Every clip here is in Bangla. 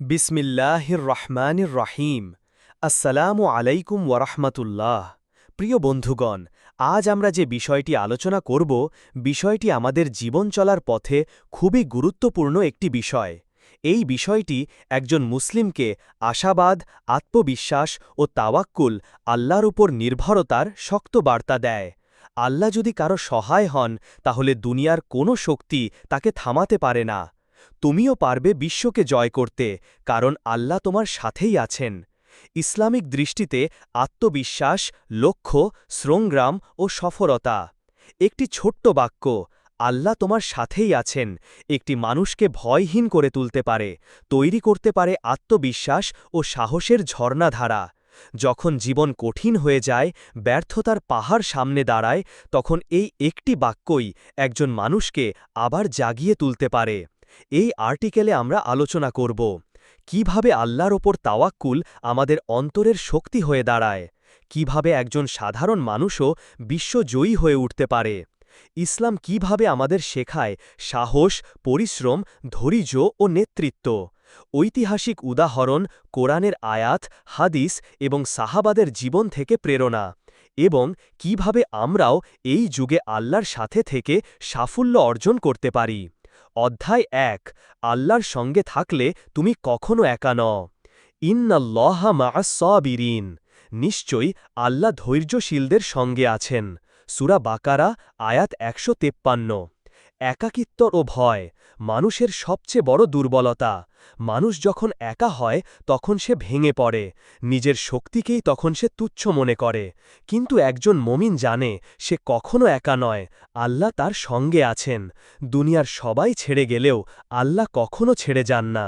বিসমিল্লাহির রহমানির রহিম আসসালামু আলাইকুম ওরহমতুল্লাহ প্রিয় বন্ধুগণ, আজ আমরা যে বিষয়টি আলোচনা করব, বিষয়টি আমাদের জীবন চলার পথে খুবই গুরুত্বপূর্ণ একটি বিষয়। এই বিষয়টি একজন মুসলিমকে আশাবাদ, আত্মবিশ্বাস ও তাওয়াক্কুল, আল্লাহর উপর নির্ভরতার শক্ত বার্তা দেয়। আল্লাহ যদি কারও সহায় হন, তাহলে দুনিয়ার কোনো শক্তি তাকে থামাতে পারে না। তুমিও পারবে বিশ্বকে জয় করতে, কারণ আল্লাহ তোমার সাথেই আছেন। ইসলামিক দৃষ্টিতে আত্মবিশ্বাস, লক্ষ্য, শ্রমগ্রাম ও সফলতা। একটি ছোট্ট বাক্য, আল্লাহ তোমার সাথেই আছেন। একটি মানুষকে ভয়হীন করে তুলতে পারে, তৈরি করতে পারে আত্মবিশ্বাস ও সাহসের ঝর্ণাধারা। যখন জীবন কঠিন হয়ে যায়, ব্যর্থতার পাহাড় সামনে দাঁড়ায়, তখন এই একটি বাক্যই একজন মানুষকে আবার জাগিয়ে তুলতে পারে। এই আর্টিকেলে আমরা আলোচনা করব, কীভাবে আল্লাহর ওপর তাওয়াক্কুল আমাদের অন্তরের শক্তি হয়ে দাঁড়ায়, কীভাবে একজন সাধারণ মানুষও বিশ্বজয়ী হয়ে উঠতে পারে, ইসলাম কীভাবে আমাদের শেখায় সাহস, পরিশ্রম, ধৈর্য ও নেতৃত্ব, ঐতিহাসিক উদাহরণ, কোরআনের আয়াত, হাদিস এবং সাহাবাদের জীবন থেকে প্রেরণা এবং কীভাবে আমরাও এই যুগে আল্লাহর সাথে থেকে সাফল্য অর্জন করতে পারি। অধ্যায় এক, আল্লাহর সঙ্গে থাকলে তুমি কখনো একা ন ইন্নাল্লহা মাসবিরিন নিশ্চয়ই আল্লাহ ধৈর্যশীলদের সঙ্গে আছেন। সুরা বাকারা, আয়াত একশো তেপ্পান্ন। একাকিত্ব ও ভয় মানুষের সবচেয়ে বড় দুর্বলতা। মানুষ যখন একা হয়, তখন সে ভেঙে পড়ে। নিজের শক্তিকেই তখন সে তুচ্ছ মনে করে। কিন্তু একজন মমিন জানে, সে কখনো একা নয়। আল্লাহ তার সঙ্গে আছেন। দুনিয়ার সবাই ছেড়ে গেলেও আল্লাহ কখনো ছেড়ে যান না।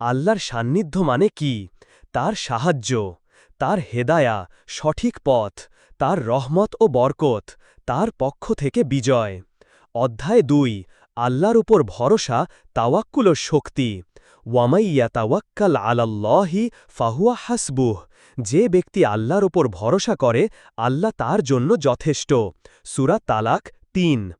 আল্লাহর সান্নিধ্য মানে কি? তার সাহায্য। তার হেদায়া, সঠিক পথ। তার রহমত ও বরকত। তার পক্ষ থেকে বিজয়। অধ্যায় দুই, আল্লাহর উপর ভরসা, তাওয়াক্কুল শক্তি। ওয়ামাইয়া তাওয়াক্কাল আলাল্লাহি ফাহুয়া হাসবুহ। যে ব্যক্তি আল্লাহর ওপর ভরসা করে, আল্লাহ তার জন্য যথেষ্ট। সুরা তালাক তিন।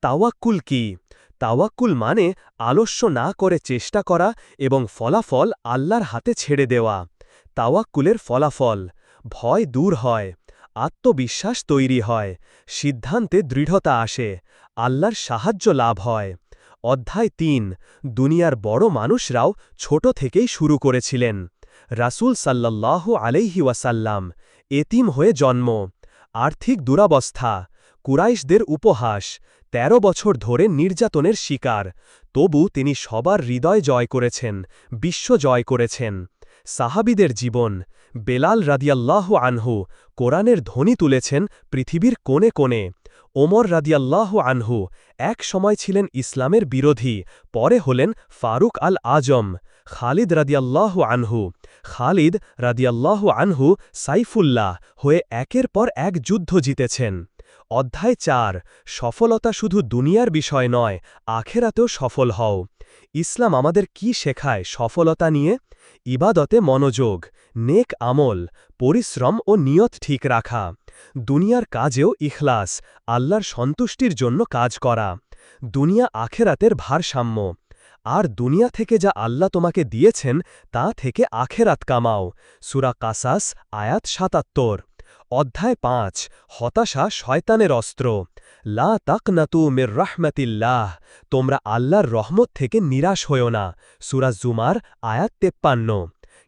তাওয়াক্কুল কি? তাওয়াক্কুল মানে আলস্য না করে চেষ্টা করা এবং ফলাফল আল্লাহর হাতে ছেড়ে দেওয়া। তাওয়াক্কুলের ফলাফল, ভয় দূর হয়, আত্মবিশ্বাস তৈরি হয়, সিদ্ধান্তে দৃঢ়তা আসে আল্লাহর সাহায্য লাভ হয়। অধ্যায় তিন, দুনিয়ার বড় মানুষরাও ছোট থেকেই শুরু করেছিলেন। রাসুল সাল্লাহ আলাইহি ওয়াসাল্লাম এতিম হয়ে জন্ম। আর্থিক দুরাবস্থা, কুরাইশদের উপহাস ১৩ বছর ধরে নির্যাতনের শিকার, তবু তিনি সবার হৃদয় জয় করেছেন, বিশ্ব জয় করেছেন। সাহাবিদের জীবন, বেলাল রাদিয়াল্লাহ আনহু কোরআনের ধ্বনি তুলেছেন পৃথিবীর কোণে কোণে। ওমর রাদিয়াল্লাহ আনহু এক সময় ছিলেন ইসলামের বিরোধী, পরে হলেন ফারুক আল আজম খালিদ রাদিয়াল্লাহ আনহু। খালিদ রাদিয়াল্লাহ আনহু সাইফুল্লাহ হয়ে একের পর এক যুদ্ধ জিতেছেন। অধ্যায় চার, সফলতা শুধু দুনিয়ার বিষয় নয়, আখেরাতেও সফল হও। ইসলাম আমাদের কি শেখায় সফলতা নিয়ে? ইবাদতে মনোযোগ, নেক আমল, পরিশ্রম ও নিয়ত ঠিক রাখা। দুনিয়ার কাজেও ইখলাস, আল্লাহর সন্তুষ্টির জন্য কাজ করা। দুনিয়া আখেরাতের ভারসাম্য। আর দুনিয়া থেকে যা আল্লাহ তোমাকে দিয়েছেন, তা থেকে আখেরাত কামাও। সুরা কাসাস, আয়াত সাতাত্তর। অধ্যায় পাঁচ, হতাশা শয়তানের অস্ত্র। লা তাকনাতু মির রাহমাতিল্লাহ, তোমরা আল্লাহর রহমত থেকে নিরাশ হও না। সুরা জুমার আয়াত তেপ্পান্ন।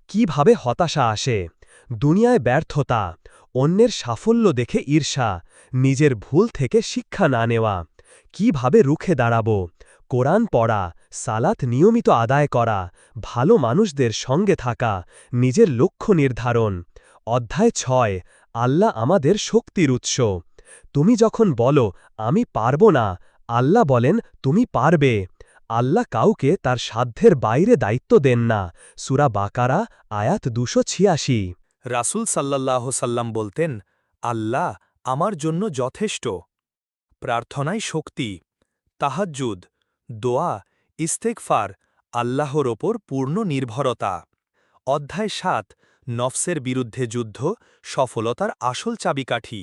কীভাবে হতাশা আসে? দুনিয়ায় ব্যর্থতা, অন্যের সাফল্য দেখে ঈর্ষা, নিজের ভুল থেকে শিক্ষা না নেওয়া। কীভাবে রুখে দাঁড়াব? কোরআন পড়া, সালাত নিয়মিত আদায় করা, ভালো মানুষদের সঙ্গে থাকা, নিজের লক্ষ্য নির্ধারণ। অধ্যায় ছয় আল্লাহ আমাদের শক্তির উৎস। তুমি যখন বলো, আমি পারব না, আল্লাহ বলেন, তুমি পারবে। আল্লাহ কাউকে তার সাধ্যের বাইরে দায়িত্ব দেন না। সুরা বাকারা, আয়াত দুশো ছিয়াশি। রাসুল সাল্লাহ সাল্লাম বলতেন, আল্লাহ আমার জন্য যথেষ্ট। প্রার্থনায় শক্তি। তাহাজ্জুদ, দোয়া ইস্তেকফার আল্লাহর ওপর পূর্ণ নির্ভরতা। অধ্যায় সাত নফসের বিরুদ্ধে যুদ্ধ, সফলতার আসল চাবিকাঠি।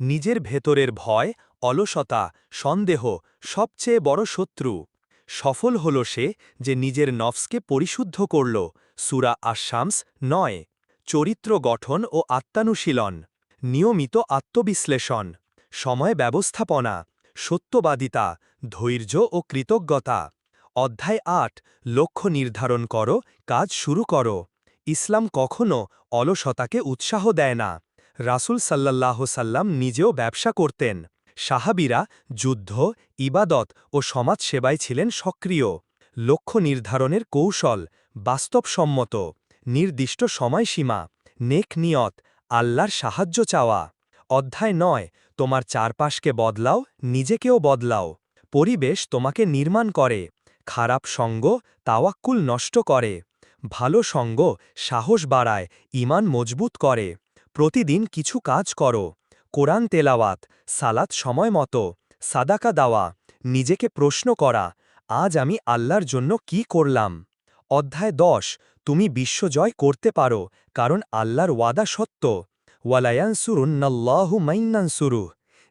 নিজের ভেতরের ভয়, অলসতা, সন্দেহ সবচেয়ে বড় শত্রু। সফল হল সে যে নিজের নফসকে পরিশুদ্ধ করল, সুরা আশামস নয়। চরিত্র গঠন ও আত্মানুশীলন, নিয়মিত আত্মবিশ্লেষণ, সময় ব্যবস্থাপনা, সত্যবাদিতা, ধৈর্য ও কৃতজ্ঞতা। অধ্যায় আট, লক্ষ্য নির্ধারণ করো, কাজ শুরু করো। ইসলাম কখনও অলসতাকে উৎসাহ দেয় না। রাসুল সাল্লাল্লাহ সাল্লাম নিজেও ব্যবসা করতেন। সাহাবিরা যুদ্ধ, ইবাদত ও সমাজ সমাজসেবায় ছিলেন সক্রিয়। লক্ষ্য নির্ধারণের কৌশল বাস্তবসম্মত, নির্দিষ্ট সময়সীমা, নেক নিয়ত, আল্লাহর সাহায্য চাওয়া। অধ্যায় নয়, তোমার চারপাশকে বদলাও, নিজেকেও বদলাও। পরিবেশ তোমাকে নির্মাণ করে, খারাপ সঙ্গ তাওয়াক্কুল নষ্ট করে। ভালো সঙ্গ, সাহস বাড়ায় ইমান মজবুত করে। প্রতিদিন কিছু কাজ করো। কোরআন তেলাওয়াত, সালাত সময় মতো, সাদাকা দেওয়া, নিজেকে প্রশ্ন করা, আজ আমি আল্লাহর জন্য কি করলাম? অধ্যায় দশ, তুমি বিশ্বজয় করতে পারো, কারণ আল্লাহর ওয়াদা সত্য। ওয়ালায়ানসুরুন্নাল্লাহু মাইন্নানসুরু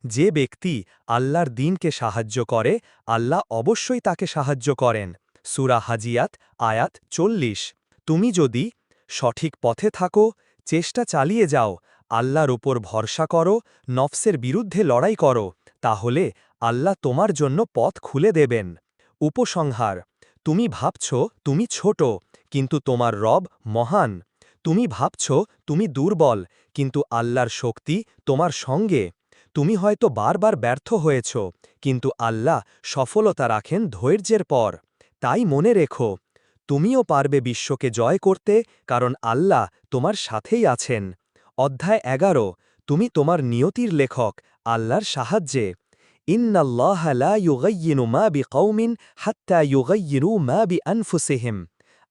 যে ব্যক্তি আল্লাহর দিনকে সাহায্য করে, আল্লাহ অবশ্যই তাকে সাহায্য করেন। সুরা হাজিয়াত, আয়াত চল্লিশ। তুমি যদি সঠিক পথে থাকো, চেষ্টা চালিয়ে যাও, আল্লাহর ওপর ভরসা করো, নফসের বিরুদ্ধে লড়াই করো, তাহলে আল্লাহ তোমার জন্য পথ খুলে দেবেন। উপসংহার, তুমি ভাবছ তুমি ছোট, কিন্তু তোমার রব মহান। তুমি ভাবছ তুমি দুর্বল, কিন্তু আল্লাহর শক্তি তোমার সঙ্গে। তুমি হয়তো বারবার ব্যর্থ হয়েছ, কিন্তু আল্লাহ সফলতা রাখেন ধৈর্যের পর। তাই মনে রেখো, তুমিও পারবে বিশ্বকে জয় করতে, কারণ আল্লাহ তোমার সাথেই আছেন। অধ্যায় এগারো, তুমি তোমার নিয়তির লেখক, আল্লাহর সাহায্যে। ইন্নাল্লাহ লা মা মা বি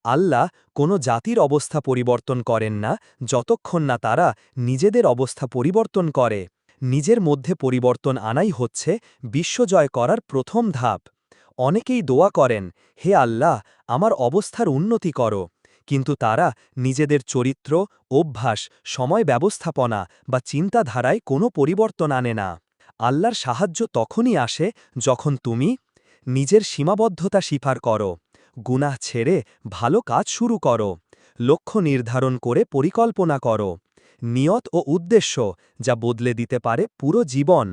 আল্লাহ কোনো জাতির অবস্থা পরিবর্তন করেন না, যতক্ষণ না তারা নিজেদের অবস্থা পরিবর্তন করে। নিজের মধ্যে পরিবর্তন আনাই হচ্ছে, বিশ্বজয় করার প্রথম ধাপ। অনেকেই দোয়া করেন, হে আল্লাহ, আমার অবস্থার উন্নতি করো। কিন্তু তারা নিজেদের চরিত্র, অভ্যাস, সময় ব্যবস্থাপনা বা চিন্তাধারায় কোনো পরিবর্তন আনে না। আল্লাহর সাহায্য তখনই আসে যখন তুমি নিজের সীমাবদ্ধতা স্বীকার করো, গুনাহ ছেড়ে ভালো কাজ শুরু করো, লক্ষ্য নির্ধারণ করে পরিকল্পনা করো, নিয়ত ও উদ্দেশ্য যা বদলে দিতে পারে পুরো জীবন।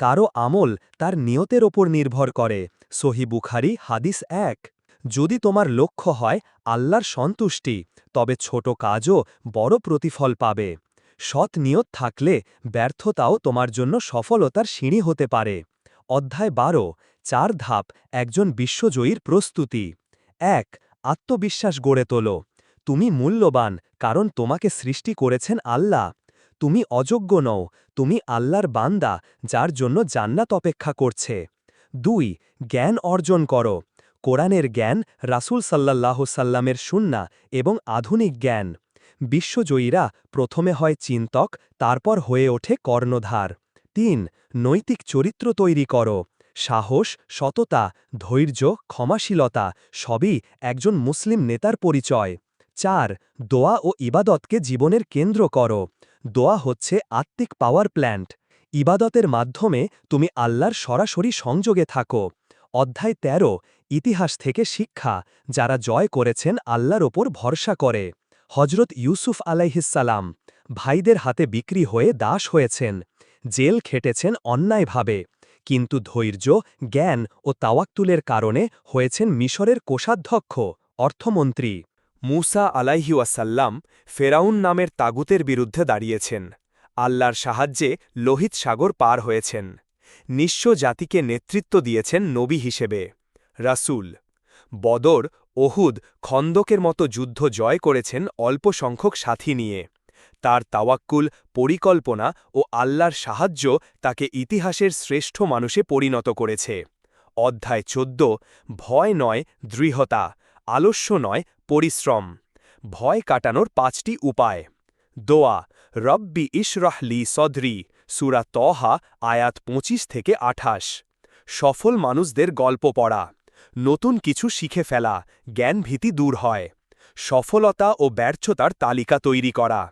কারও আমল তার নিয়তের ওপর নির্ভর করে। সহি বুখারি, হাদিস এক। যদি তোমার লক্ষ্য হয় আল্লাহর সন্তুষ্টি, তবে ছোট কাজও বড় প্রতিফল পাবে। সৎ নিয়ত থাকলে ব্যর্থতাও তোমার জন্য সফলতার সিঁড়ি হতে পারে। অধ্যায় বারো, চার ধাপ, একজন বিশ্বজয়ীর প্রস্তুতি। এক, আত্মবিশ্বাস গড়ে তোলো। তুমি মূল্যবান, কারণ তোমাকে সৃষ্টি করেছেন আল্লাহ। তুমি অযোগ্য নও, তুমি আল্লাহর বান্দা, যার জন্য জান্নাত অপেক্ষা করছে। দুই, জ্ঞান অর্জন করো। কোরআনের জ্ঞান, রাসুল সাল্লাল্লাহ সাল্লামের সুন্না এবং আধুনিক জ্ঞান। বিশ্বজয়ীরা প্রথমে হয় চিন্তক, তারপর হয়ে ওঠে কর্ণধার। তিন, নৈতিক চরিত্র তৈরি করো। সাহস, সততা, ধৈর্য, ক্ষমাশীলতা, সবই একজন মুসলিম নেতার পরিচয়। চার, দোয়া ও ইবাদতকে জীবনের কেন্দ্র করো। দোয়া হচ্ছে আত্মিক পাওয়ার প্ল্যান্ট। ইবাদতের মাধ্যমে তুমি আল্লাহর সরাসরি সংযোগে থাকো। অধ্যায় ১৩ ইতিহাস থেকে শিক্ষা, যারা জয় করেছেন আল্লাহর ওপর ভরসা করে। হজরত ইউসুফ আলাইহিসালাম ভাইদের হাতে বিক্রি হয়ে দাস হয়েছেন। জেল খেটেছেন অন্যায়ভাবে। কিন্তু ধৈর্য, জ্ঞান ও তাওয়াক্তুলের কারণে হয়েছেন মিশরের কোষাধ্যক্ষ, অর্থমন্ত্রী। মুসা আলাইহিওয়াসাল্লাম ফেরাউন নামের তাগুতের বিরুদ্ধে দাঁড়িয়েছেন। আল্লাহর সাহায্যে লোহিত সাগর পার হয়েছেন। নিঃস্ব জাতিকে নেতৃত্ব দিয়েছেন নবী হিসেবে। রাসুল, বদর, ওহুদ খন্দকের মতো যুদ্ধ জয় করেছেন অল্প সংখ্যক সাথী নিয়ে। তার তাওয়াক্কুল, পরিকল্পনা ও আল্লাহর সাহায্য তাকে ইতিহাসের শ্রেষ্ঠ মানুষে পরিণত করেছে। অধ্যায় চোদ্দ, ভয় নয়, দৃঢ়তা, আলস্য নয় পরিশ্রম। ভয় কাটানোর পাঁচটি উপায়। দোয়া, রব্বি ইশরাহলি সদরি সুরা তহা আয়াত ২৫ থেকে আঠাশ। সফল মানুষদের গল্প পড়া। নতুন কিছু শিখে ফেলা। জ্ঞানভীতি দূর হয়। সফলতা ও ব্যর্থতার তালিকা তৈরি করা।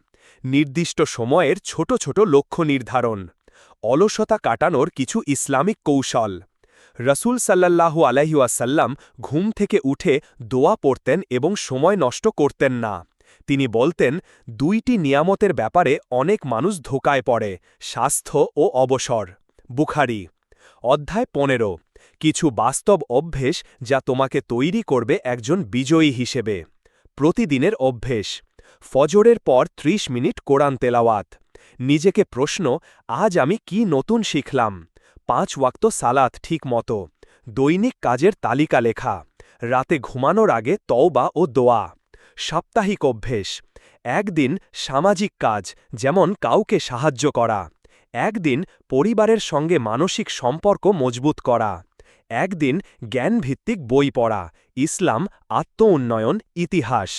নির্দিষ্ট সময়ের ছোট ছোট লক্ষ্য নির্ধারণ। অলসতা কাটানোর কিছু ইসলামিক কৌশল। রসুল সাল্লাল্লাহু আলাইহাসাল্লাম ঘুম থেকে উঠে দোয়া পড়তেন এবং সময় নষ্ট করতেন না। তিনি বলতেন, দুইটি নিয়ামতের ব্যাপারে অনেক মানুষ ধোকায় পড়ে, স্বাস্থ্য ও অবসর। বুখারি, অধ্যায় পনেরো, কিছু বাস্তব অভ্যেস যা তোমাকে তৈরি করবে একজন বিজয়ী হিসেবে। প্রতিদিনের অভ্যেস, ফজরের পর ৩০ মিনিট কোরআন তেলাওয়াত। নিজেকে প্রশ্ন, আজ আমি কি নতুন শিখলাম? পাঁচ ওয়াক্ত সালাত ঠিক মতো। দৈনিক কাজের তালিকা লেখা। রাতে ঘুমানোর আগে তওবা ও দোয়া। সাপ্তাহিক অভ্যেস। একদিন সামাজিক কাজ, যেমন কাউকে সাহায্য করা। একদিন পরিবারের সঙ্গে মানসিক সম্পর্ক মজবুত করা। একদিন জ্ঞানভিত্তিক বই পড়া। ইসলাম আত্ম উন্নয়ন ইতিহাস।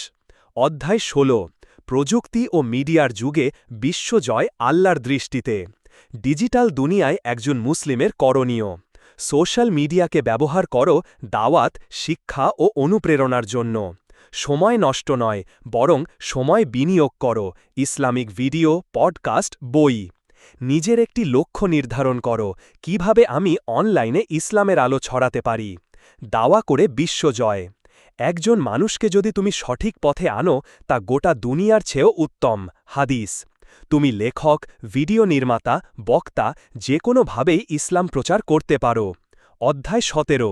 অধ্যায় ১৬ প্রযুক্তি ও মিডিয়ার যুগে বিশ্বজয় আল্লার দৃষ্টিতে। ডিজিটাল দুনিয়ায় একজন মুসলিমের করণীয়। সোশ্যাল মিডিয়াকে ব্যবহার করো দাওয়াত, শিক্ষা ও অনুপ্রেরণার জন্য। সময় নষ্ট নয়, বরং সময় বিনিয়োগ করো, ইসলামিক ভিডিও, পডকাস্ট, বই। নিজের একটি লক্ষ্য নির্ধারণ করো, কীভাবে আমি অনলাইনে ইসলামের আলো ছড়াতে পারি। দাওয়া করে বিশ্বজয় একজন মানুষকে যদি তুমি সঠিক পথে আনো, তা গোটা দুনিয়ার চেয়েও উত্তম। হাদিস। তুমি লেখক, ভিডিও নির্মাতা, বক্তা যে কোনোভাবেই ইসলাম প্রচার করতে পারো। অধ্যায় সতেরো।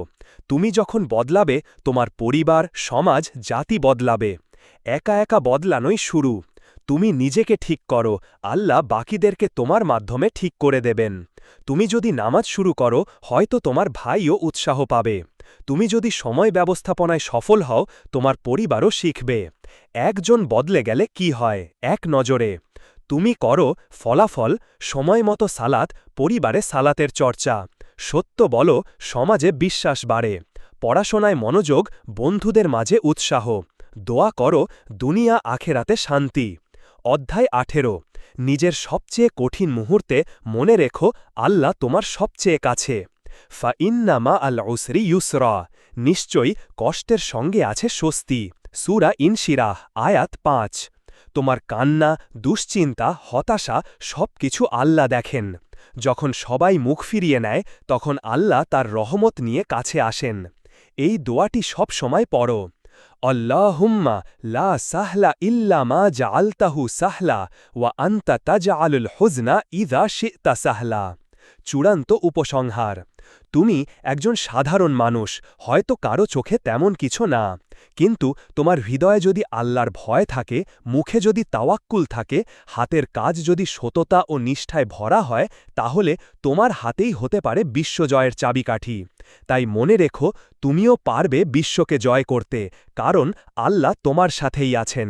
তুমি যখন বদলাবে, তোমার পরিবার, সমাজ, জাতি বদলাবে। একা একা বদলানোই শুরু। তুমি নিজেকে ঠিক করো, আল্লাহ বাকিদেরকে তোমার মাধ্যমে ঠিক করে দেবেন। তুমি যদি নামাজ শুরু করো, হয়তো তোমার ভাইও উৎসাহ পাবে। তুমি যদি সময় ব্যবস্থাপনায় সফল হও, তোমার পরিবারও শিখবে। একজন বদলে গেলে কি হয়? এক নজরে। তুমি করো ফলাফল সময় মতো সালাত, পরিবারে সালাতের চর্চা। সত্য বলো, সমাজে বিশ্বাস বাড়ে। পড়াশোনায় মনোযোগ, বন্ধুদের মাঝে উৎসাহ। দোয়া করো, দুনিয়া আখেরাতে শান্তি। অধ্যায় আঠেরো। নিজের সবচেয়ে কঠিন মুহূর্তে মনে রেখো, আল্লাহ তোমার সবচেয়ে কাছে। ফা ইন্নামা আল উসরি ইউসরা। নিশ্চয়ই কষ্টের সঙ্গে আছে স্বস্তি। সুরা ইনশিরাহ, আয়াত পাঁচ। তোমার কান্না, দুশ্চিন্তা, হতাশা সব কিছু আল্লাহ দেখেন। যখন সবাই মুখ ফিরিয়ে নেয়, তখন আল্লাহ তার রহমত নিয়ে কাছে আসেন। এই দোয়াটি সব সময় পড়ো। আল্লাহুম্মা লা সাহলা ইল্লা মা জাআলতাহু সাহলা ওয়া আন্তা তাজআলুল হুজনা ইযা শি'তা সাহলা। চূড়ান্ত উপসংহার। তুমি একজন সাধারণ মানুষ, হয়তো কারও চোখে তেমন কিছু না। কিন্তু তোমার হৃদয়ে যদি আল্লাহর ভয় থাকে, মুখে যদি তাওয়াক্কুল থাকে, হাতের কাজ যদি সততা ও নিষ্ঠায় ভরা হয়, তাহলে তোমার হাতেই হতে পারে বিশ্বজয়ের চাবিকাঠি। তাই মনে রেখো, তুমিও পারবে বিশ্বকে জয় করতে, কারণ আল্লাহ তোমার সাথেই আছেন।